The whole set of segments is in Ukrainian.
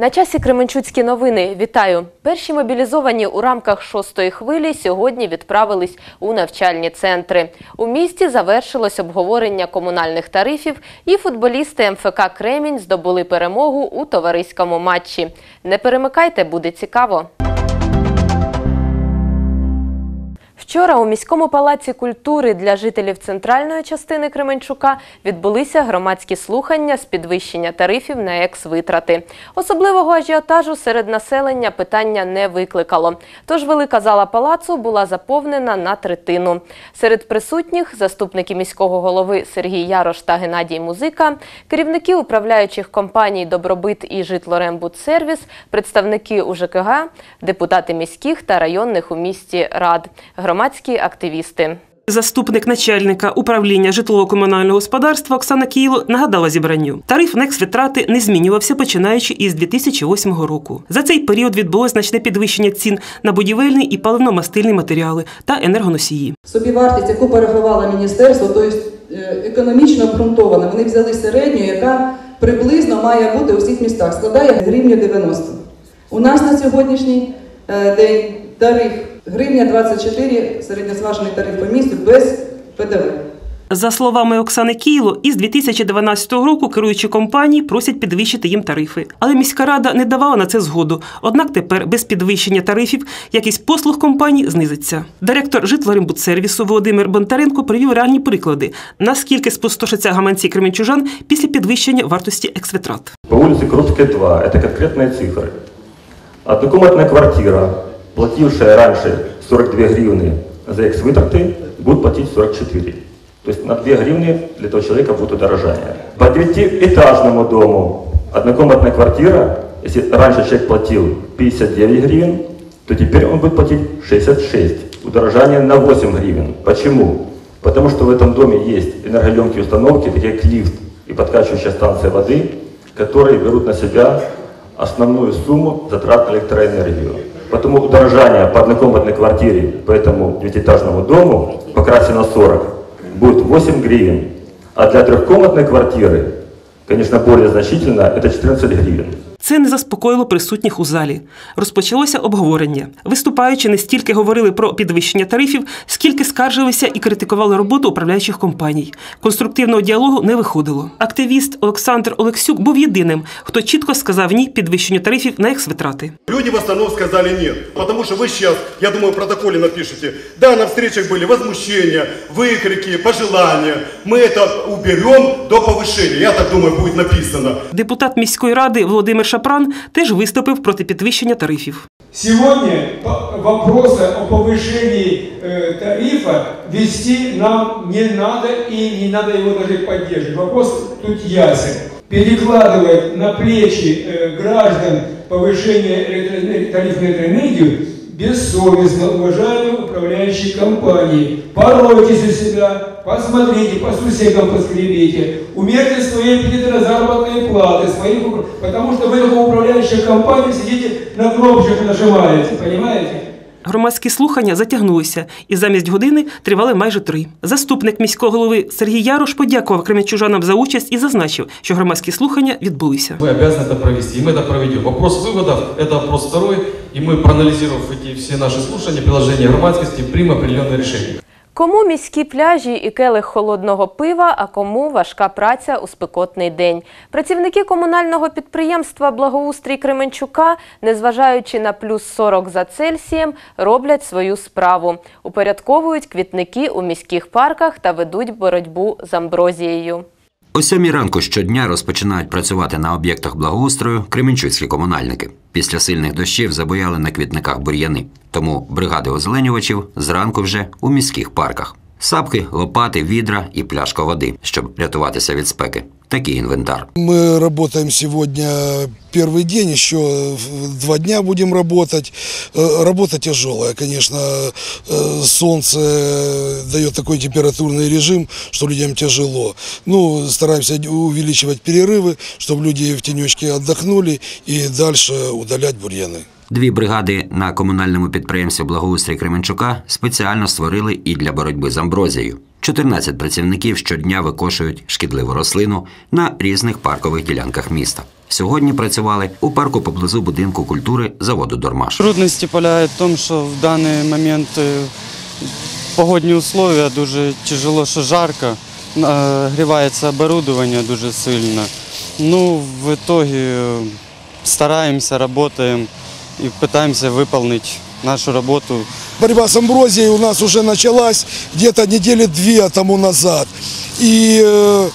На часі Кременчуцькі новини. Вітаю! Перші мобілізовані у рамках шостої хвилі сьогодні відправились у навчальні центри. У місті завершилось обговорення комунальних тарифів, і футболісти МФК Кремінь здобули перемогу у товариському матчі. Не перемикайте, буде цікаво. Вчора у міському палаці культури для жителів центральної частини Кременчука відбулися громадські слухання з підвищення тарифів на екс-витрати. Особливого ажіотажу серед населення питання не викликало. Тож велика зала палацу була заповнена на третину. Серед присутніх заступники міського голови Сергій Ярош та Геннадій Музика, керівники управляючих компаній Добробит і Житлорембудсервіс, представники УЖКГ, депутати міських та районних у місті рад громадські активісти. Заступник начальника управління житлово-комунального господарства Оксана Киїло нагадала зібранню. Тариф на екс-витрати не змінювався починаючи із 2008 року. За цей період відбулось значне підвищення цін на будівельні і паливно-мастильні матеріали та енергоносії. Собівартість, яку порахувало міністерство, тобто економічно обґрунтована. Вони взяли середню, яка приблизно має бути у всіх містах, складає гривню 90. У нас на сьогоднішній е, день тариф гривня 24, середньозважений тариф по місту без ПДВ. За словами Оксани Кійло, із 2012 року керуючі компанії просять підвищити їм тарифи. Але міська рада не давала на це згоду. Однак тепер без підвищення тарифів якість послуг компаній знизиться. Директор житлорембудсервісу Володимир Бонтаренко привів реальні приклади, наскільки спустошаться гаманці кременчужан після підвищення вартості ексвитрат. По улице Крупская 2, это конкретные цифры. Однокомнатная квартира, платившая раньше 42 гривны за экс-вытраты, будет платить 44. То есть на 2 гривны для этого человека будет удорожание. По девятиэтажному дому однокомнатная квартира, если раньше человек платил 59 гривен, то теперь он будет платить 66. Удорожание на 8 гривен. Почему? Потому что в этом доме есть энергоемкие установки, такие как лифт и подкачивающая станция воды, которые берут на себя основную сумму затрат на электроэнергию. Потому удорожание по однокомнатной квартире, по этому девятиэтажному дому, по на 40, будет 8 гривен. А для трехкомнатной квартиры, конечно, более значительно, это 14 гривен. Це не заспокоїло присутніх у залі. Розпочалося обговорення. Виступаючи, не стільки говорили про підвищення тарифів, скільки скаржилися і критикували роботу управляючих компаній. Конструктивного діалогу не виходило. Активіст Олександр Олексюк був єдиним, хто чітко сказав ні підвищенню тарифів на екс-витрати. Люди в основном сказали нет, потому что вы сейчас, я думаю, в протоколе напишите, да, на встречах были возмущения, выкрики, пожелания, мы это уберем до повышения, я так думаю, будет написано. Депутат міської ради Володимир Шапран теж виступив проти підвищення тарифів. Сегодня по- вопросы о повышении э, тарифа вести нам не надо и не надо его даже поддерживать. Вопрос тут ясен. Перекладывать на плечи э, граждан повышение электроэнер- тарифа на электроэнергию бессовестно, уважаемые управляющие компании. Поройтесь у себя, посмотрите, по сусекам поскребите, умерьте свои аппетиты на заработные платы, своих, упра- потому что вы только в управляющих компаниях сидите на кнопочках нажимаете, понимаете? Громадські слухання затягнулися і замість години тривали майже три. Заступник міського голови Сергій Ярош подякував кременчужанам за участь і зазначив, що громадські слухання відбулися. Мы обязаны это провести, и мы это проведем. Вопрос выводов – это вопрос второй, и мы, проанализировав эти все наши слушания, приложения громадскости, примем определенные решения. Кому міські пляжі і келих холодного пива, а кому важка праця у спекотний день. Працівники комунального підприємства Благоустрій Кременчука, незважаючи на плюс 40 за Цельсієм, роблять свою справу. Упорядковують квітники у міських парках та ведуть боротьбу з амброзією. О сьомій ранку щодня розпочинають працювати на об'єктах благоустрою кременчуцькі комунальники. Після сильних дощів забояли на квітниках бур'яни, тому бригади озеленювачів зранку вже у міських парках. Сапки, лопати, відра і пляшка води, щоб рятуватися від спеки Такий інвентар. Мы работаем сегодня первый день, еще два дня будем работать. Э, Работа тяжелая, конечно. Э, Солнце дает такой температурный режим, что людям тяжело. Ну, стараемся увеличивать перерывы, чтобы люди в тенечке отдохнули и дальше удалять бурьяны. Дві бригади на комунальному підприємстві благоустрій Кременчука спеціально створили і для боротьби з амброзією. 14 працівників щодня викошують шкідливу рослину на різних паркових ділянках міста. Сьогодні працювали у парку поблизу будинку культури заводу Дормаш. Трудності полягають в тому, що в даний момент е, погодні условия дуже тяжело, що жарко, е, грівається оборудовання дуже сильно. Ну, в итоге стараємося, працюємо і намагаємося виконати нашу роботу Борьба с амброзией у нас уже началась где-то недели две тому назад. И э,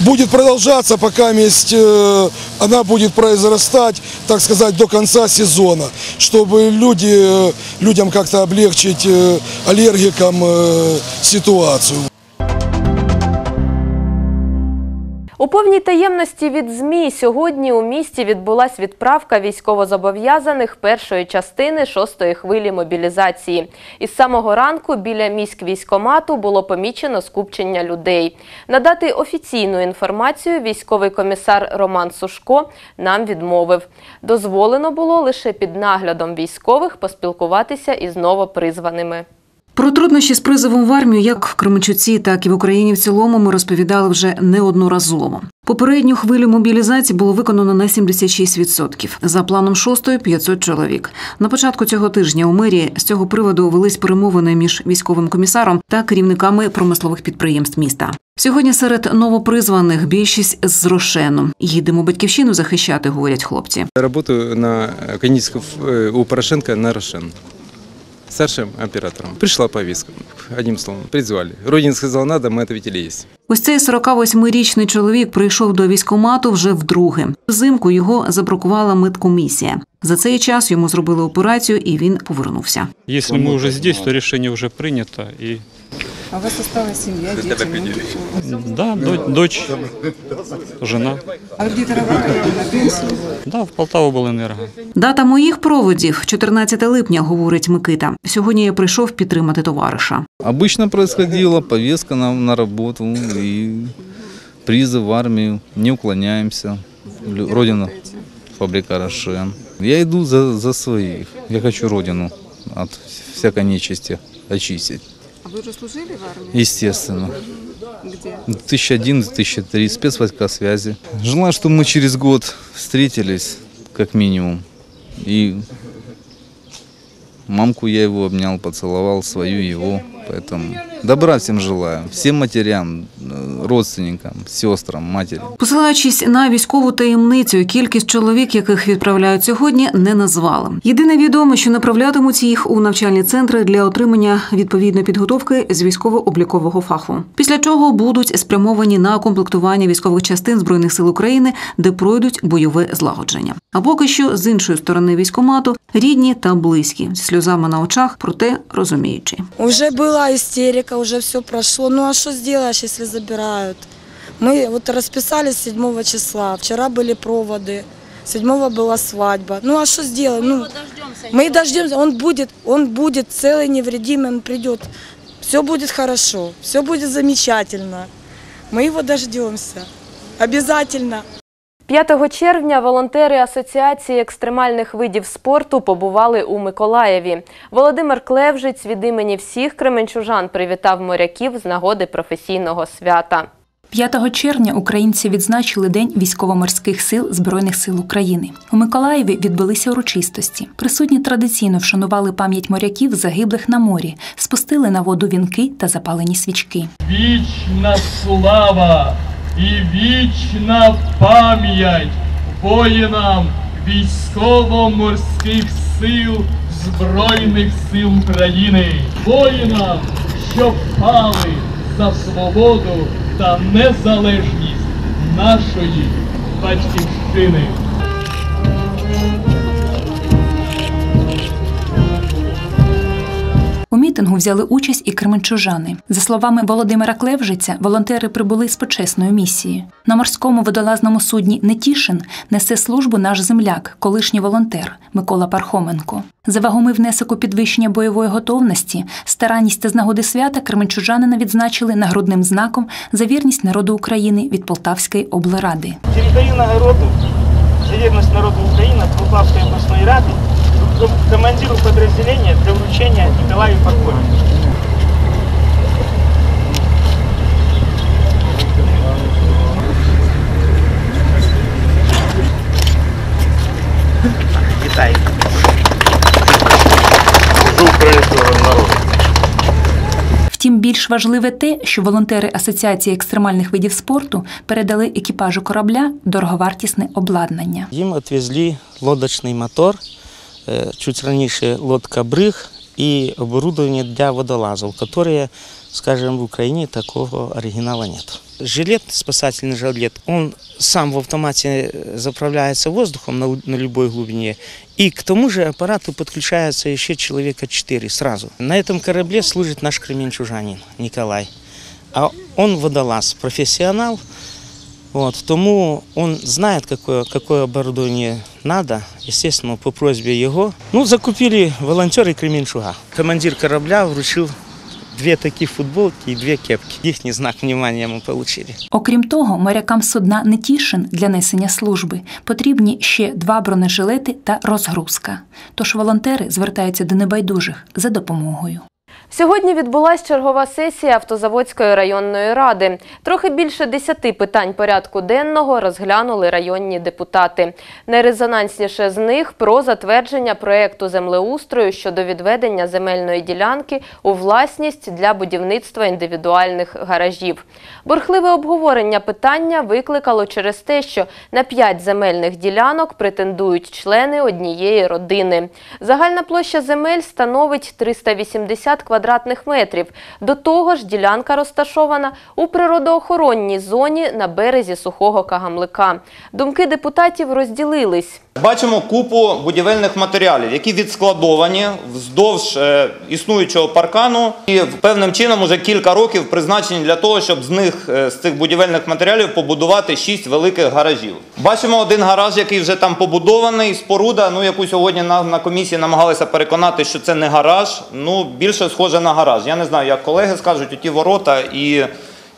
будет продолжаться, пока месть, э, она будет произрастать, так сказать, до конца сезона, чтобы люди, э, людям как-то облегчить э, аллергикам э, ситуацию. У повній таємності від ЗМІ сьогодні у місті відбулась відправка військовозобов'язаних першої частини шостої хвилі мобілізації. Із самого ранку біля міськ військомату було помічено скупчення людей. Надати офіційну інформацію військовий комісар Роман Сушко нам відмовив. Дозволено було лише під наглядом військових поспілкуватися із новопризваними. Про труднощі з призовом в армію як в Кременчуці, так і в Україні в цілому ми розповідали вже неодноразово. Попередню хвилю мобілізації було виконано на 76%. За планом шостої 500 чоловік. На початку цього тижня у мерії з цього приводу велись перемовини між військовим комісаром та керівниками промислових підприємств міста. Сьогодні серед новопризваних більшість з Рошену. Їдемо батьківщину захищати, говорять хлопці. Работаю на Каницкого э, у Порошенко на Рошен. Старшим оператором. Прийшла повістка. Одним словом, призвали. Родін сказав, надо, ми ответили есть. Ось цей 48-річний чоловік прийшов до військомату вже вдруге. Взимку його забракувала медкомісія. За цей час йому зробили операцію, і він повернувся. Якщо ми вже тут, то рішення вже прийнято И А у вас осталась семья, дети, внуки? да, до- дочь, жена. А вы где-то работали на пенсию? Да, в Полтаву был энерго. Дата моїх проводів 14 липня, говорить Микита. Сьогодні я прийшов підтримати товариша. Обычно происходило повестка на, на работу и призыв в армию. Не уклоняемся. Лю- Родину фабрика Рошен. Я иду за, за своих. Я хочу родину от всякой нечисти очистить. Вы уже служили в армии? Естественно. Где? 2001-2003 спецвойска связи. Желаю, чтобы мы через год встретились, как минимум. И мамку я его обнял, поцеловал, свою его. Поэтому добра всем желаю. Всем матерям, э, родственникам, сестрам, матери. Посилаючись на військову таємницю, кількість чоловік, яких відправляють сьогодні, не назвали. Єдине відомо, що направлятимуть їх у навчальні центри для отримання відповідної підготовки з військово-облікового фаху. Після чого будуть спрямовані на комплектування військових частин збройних сил України, де пройдуть бойове злагодження. А поки що з іншої сторони військомату рідні та близькі зі сльозами на очах, проте розуміючи. Уже была истерика, уже все прошло. Ну а что сделаешь, если забирают? Мы вот расписались 7 числа, вчера были проводы, 7 была свадьба. Ну а что сделаем? Ну, мы дождемся, он будет, он будет целый, невредимый, он придет. Все будет хорошо, все будет замечательно. Мы его дождемся. Обязательно. 5 червня волонтери Асоціації екстремальних видів спорту побували у Миколаєві. Володимир Клевжиць від імені всіх кременчужан привітав моряків з нагоди професійного свята. 5 червня українці відзначили День військово-морських сил Збройних сил України. У Миколаєві відбулися урочистості. Присутні традиційно вшанували пам'ять моряків, загиблих на морі, спустили на воду вінки та запалені свічки. Вічна слава і вічна пам'ять воїнам військово-морських сил Збройних сил України, воїнам, що впали за свободу та незалежність нашої батьківщини. У мітингу взяли участь і кременчужани. За словами Володимира Клевжиця, волонтери прибули з почесною місією. На морському водолазному судні Нетішин несе службу наш земляк, колишній волонтер Микола Пархоменко. За вагомий внесок у підвищення бойової готовності, старанність та з нагоди свята кременчужанина відзначили нагрудним знаком за вірність народу України від Полтавської облради. Передаю нагороду за вірність народу України Полтавської обласної ради командиру подразделения для вручения Николаю Парковичу. Китай. Втім, більш важливе те, що волонтери Асоціації екстремальних видів спорту передали екіпажу корабля дороговартісне обладнання. Їм відвезли лодочний мотор. чуть раніше лодка «Бриг» і оборудование для водолазов, которые, скажем, в Украине такого оригинала нет. Жилет, спасательный жилет, он сам в автомате э, заправляется воздухом на, на любой глубине, и к тому же аппарату подключается еще человека 4 сразу. На этом корабле служит наш кременчужанин Николай. А он водолаз, профессионал, вот, тому он знает, какое, какое оборудование надо, естественно, по просьбе его. Ну, закупили волонтеры Кременчуга. Командир корабля вручил две такие футболки и две кепки. Их знак внимания мы получили. Окрім того, морякам судна Нетішин для несення служби потрібні ще два бронежилети та розгрузка. Тож волонтери звертаються до небайдужих за допомогою. Сьогодні відбулася чергова сесія Автозаводської районної ради. Трохи більше десяти питань порядку денного розглянули районні депутати. Найрезонансніше з них про затвердження проєкту землеустрою щодо відведення земельної ділянки у власність для будівництва індивідуальних гаражів. Бурхливе обговорення питання викликало через те, що на п'ять земельних ділянок претендують члени однієї родини. Загальна площа земель становить 380 квадратних метрів. До того ж, ділянка розташована у природоохоронній зоні на березі сухого Кагамлика. Думки депутатів розділились. Бачимо купу будівельних матеріалів, які відскладовані вздовж е, існуючого паркану і певним чином уже кілька років призначені для того, щоб з них е, з цих будівельних матеріалів побудувати шість великих гаражів. Бачимо один гараж, який вже там побудований, споруда, ну яку сьогодні на, на комісії намагалися переконати, що це не гараж. Ну більше схоже на гараж. Я не знаю, як колеги скажуть, оті ворота і.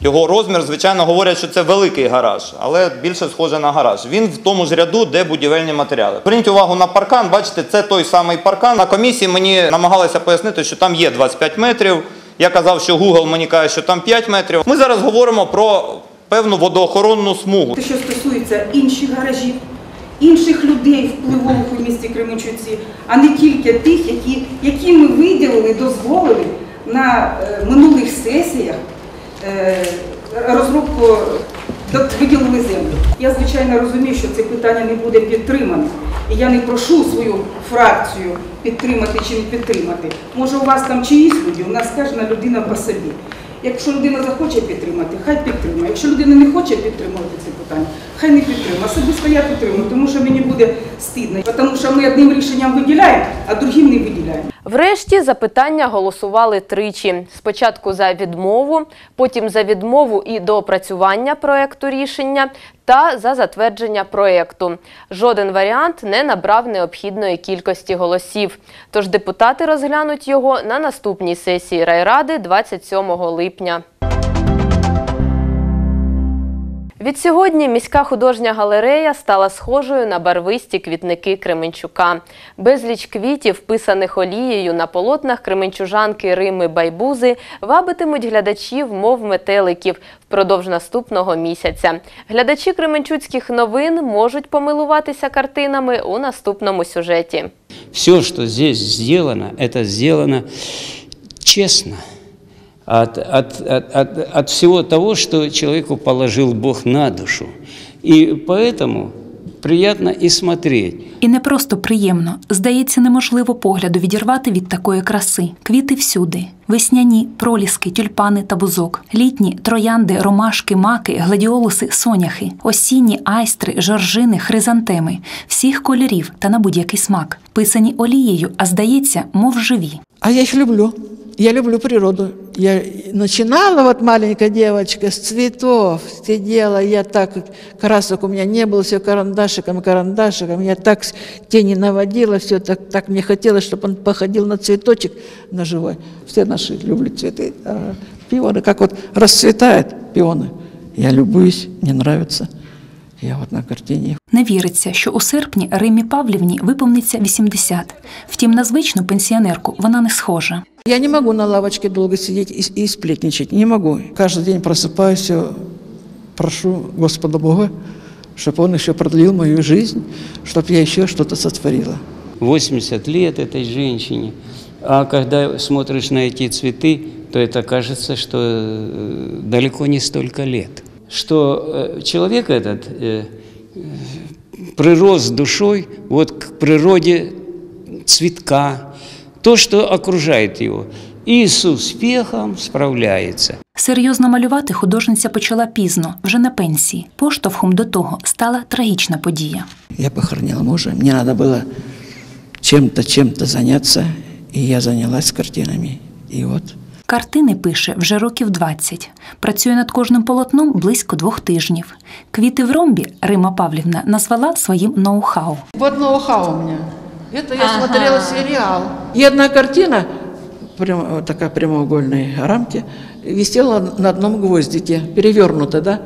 Його розмір, звичайно, говорять, що це великий гараж, але більше схоже на гараж. Він в тому ж ряду, де будівельні матеріали. Зверніть увагу на паркан. Бачите, це той самий паркан. На комісії мені намагалися пояснити, що там є 25 метрів. Я казав, що Google мені каже, що там 5 метрів. Ми зараз говоримо про певну водоохоронну смугу. Що стосується інших гаражів, інших людей впливових у місті Кременчуці, а не тільки тих, які, які ми виділили, дозволили на е, минулих сесіях розробку виділили землю. Я звичайно розумію, що це питання не буде підтримане. І я не прошу свою фракцію підтримати чи не підтримати. Може, у вас там чиїсь люди, у нас кожна людина по собі. Якщо людина захоче підтримати, хай підтримає. Якщо людина не хоче підтримувати це питання, хай не підтримує. Особисто я підтримую, тому що мені буде стидно. Тому що ми одним рішенням виділяємо, а другим не виділяємо. Врешті запитання голосували тричі. Спочатку за відмову, потім за відмову і доопрацювання проекту рішення та за затвердження проекту. Жоден варіант не набрав необхідної кількості голосів. Тож депутати розглянуть його на наступній сесії райради 27 липня. Відсьогодні міська художня галерея стала схожою на барвисті квітники Кременчука. Безліч квітів, вписаних олією на полотнах кременчужанки Рими Байбузи, вабитимуть глядачів, мов метеликів, впродовж наступного місяця. Глядачі кременчуцьких новин можуть помилуватися картинами у наступному сюжеті. Все, что здесь сделано, это сделано честно. От, от, от, от, от всего того, что человеку положил Бог на душу. И поэтому приятно и смотреть. І не просто приємно, здається, неможливо погляду відірвати від такої краси. Квіти всюди: весняні, проліски, тюльпани та бузок, літні троянди, ромашки, маки, гладіолуси, соняхи, осінні айстри, жоржини, хризантеми, всіх кольорів та на будь-який смак, писані олією, а здається, мов живі. А я их люблю. Я люблю природу. Я начинала, вот маленькая девочка, с цветов сидела, я так, красок у меня не было, все карандашиком, карандашиком, я так тени наводила, все так, так мне хотелось, чтобы он походил на цветочек на живой. Все наши любят цветы. А пионы, как вот расцветают пионы. Я любуюсь, мне нравится. Я вот на картине Не віриться, що у серпні Римі Павлівні виповниться 80. Втім, на звичну пенсіонерку вона не схожа. Я не могу на лавочке долго сидеть и, и сплетничать, не могу. Каждый день просыпаюсь, прошу Господа Бога, чтобы Он еще продлил мою жизнь, чтобы я еще что-то сотворила. 80 лет этой женщине. А когда смотришь на эти цветы, то это кажется, что э, далеко не столько лет. Что э, человек этот э, э, прирос душой вот к природе цветка, то, что окружает его, и с успехом справляется. Серйозно малювати художниця почала пізно, вже на пенсії. Поштовхом до того стала трагічна подія. Я похоронила мужа, мне надо было чем-то, чем-то заняться, и я занялась картинами. И вот Картини пише вже років 20. Працює над кожним полотном близько двох тижнів. Квіти в ромбі Рима Павлівна назвала своїм ноу-хау. Вот ноу-хау у меня. Это я смотрела сериал. И одна картина, прям, такая прямоугольной рамке, висела на одном гвоздике, перевернута, да?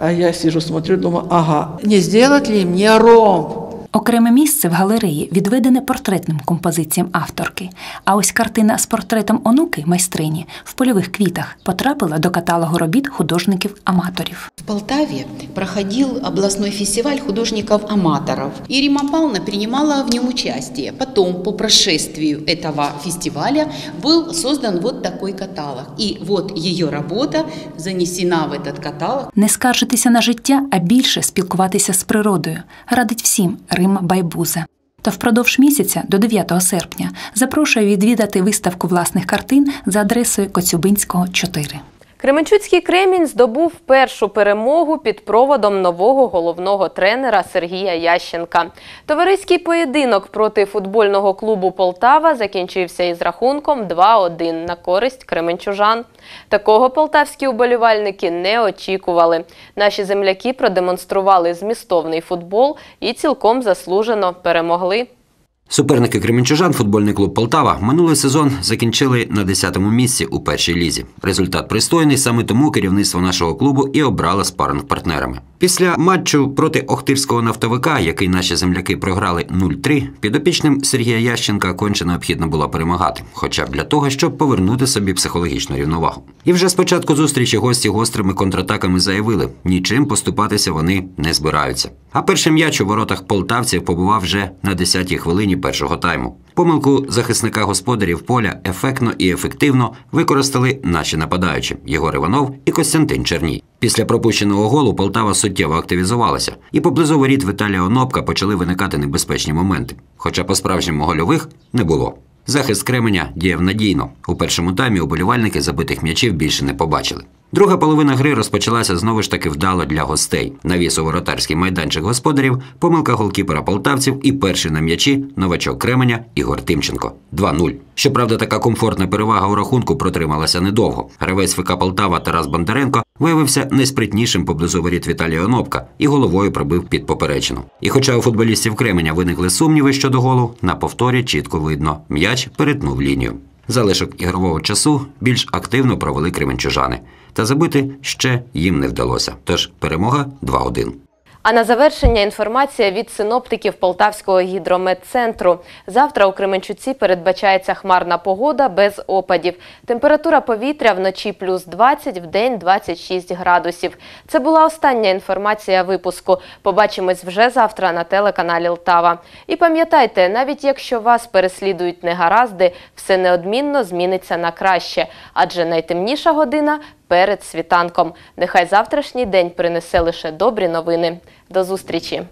А я сижу, смотрю, думаю, ага, не сделать ли мне ромб? Окреме місце в галереї відведене портретним композиціям авторки. А ось картина з портретом онуки майстрині в польових квітах потрапила до каталогу робіт художників-аматорів. В Полтаве проходил областной фестиваль художников-аматоров. И Рима Павловна принимала в нем участие. Потом, по прошествию этого фестиваля, был создан вот такой каталог. И вот ее работа занесена в этот каталог. Не скаржитися на життя, а більше спілкуватися з природою. Радить всім Рима Байбуза. Та впродовж місяця до 9 серпня запрошує відвідати виставку власних картин за адресою Коцюбинського 4. Кременчуцький Кремінь здобув першу перемогу під проводом нового головного тренера Сергія Ященка. Товариський поєдинок проти футбольного клубу Полтава закінчився із рахунком 2-1 на користь кременчужан. Такого полтавські уболівальники не очікували. Наші земляки продемонстрували змістовний футбол і цілком заслужено перемогли. Суперники кременчужан, футбольний клуб Полтава, минулий сезон закінчили на 10-му місці у першій лізі. Результат пристойний, саме тому керівництво нашого клубу і обрало спаринг партнерами. Після матчу проти Охтирського нафтовика, який наші земляки програли 0-3, підопічним Сергія Ященка конче необхідно було перемагати, хоча б для того, щоб повернути собі психологічну рівновагу. І вже спочатку зустрічі гості гострими контратаками заявили, нічим поступатися вони не збираються. А перший м'яч у воротах полтавців побував вже на 10-й хвилині першого тайму. Помилку захисника господарів поля ефектно і ефективно використали наші нападаючі Єгор Іванов і Костянтин Черній. Після пропущеного голу Полтава суттєво активізувалася, і поблизу воріт Віталія Онопка почали виникати небезпечні моменти. Хоча по-справжньому гольових не було. Захист Кременя діяв надійно. У першому таймі уболівальники забитих м'ячів більше не побачили. Друга половина гри розпочалася знову ж таки вдало для гостей. Навіс у воротарський майданчик господарів, помилка голкіпера полтавців і перший на м'ячі новачок Кременя Ігор Тимченко 2-0. Щоправда, така комфортна перевага у рахунку протрималася недовго. Гравець ФК Полтава Тарас Бондаренко виявився найспритнішим поблизу воріт Віталія Онопка і головою пробив під поперечину. І хоча у футболістів Кременя виникли сумніви щодо голу, на повторі чітко видно, м'яч перетнув лінію. Залишок ігрового часу більш активно провели кременчужани. Та забити ще їм не вдалося. Тож перемога 2-1. А на завершення інформація від синоптиків Полтавського гідрометцентру. Завтра у Кременчуці передбачається хмарна погода без опадів. Температура повітря вночі плюс 20, в день 26 градусів. Це була остання інформація випуску. Побачимось вже завтра на телеканалі Лтава. І пам'ятайте, навіть якщо вас переслідують негаразди, все неодмінно зміниться на краще, адже найтемніша година перед світанком. Нехай завтрашній день принесе лише добрі новини. До зустрічі!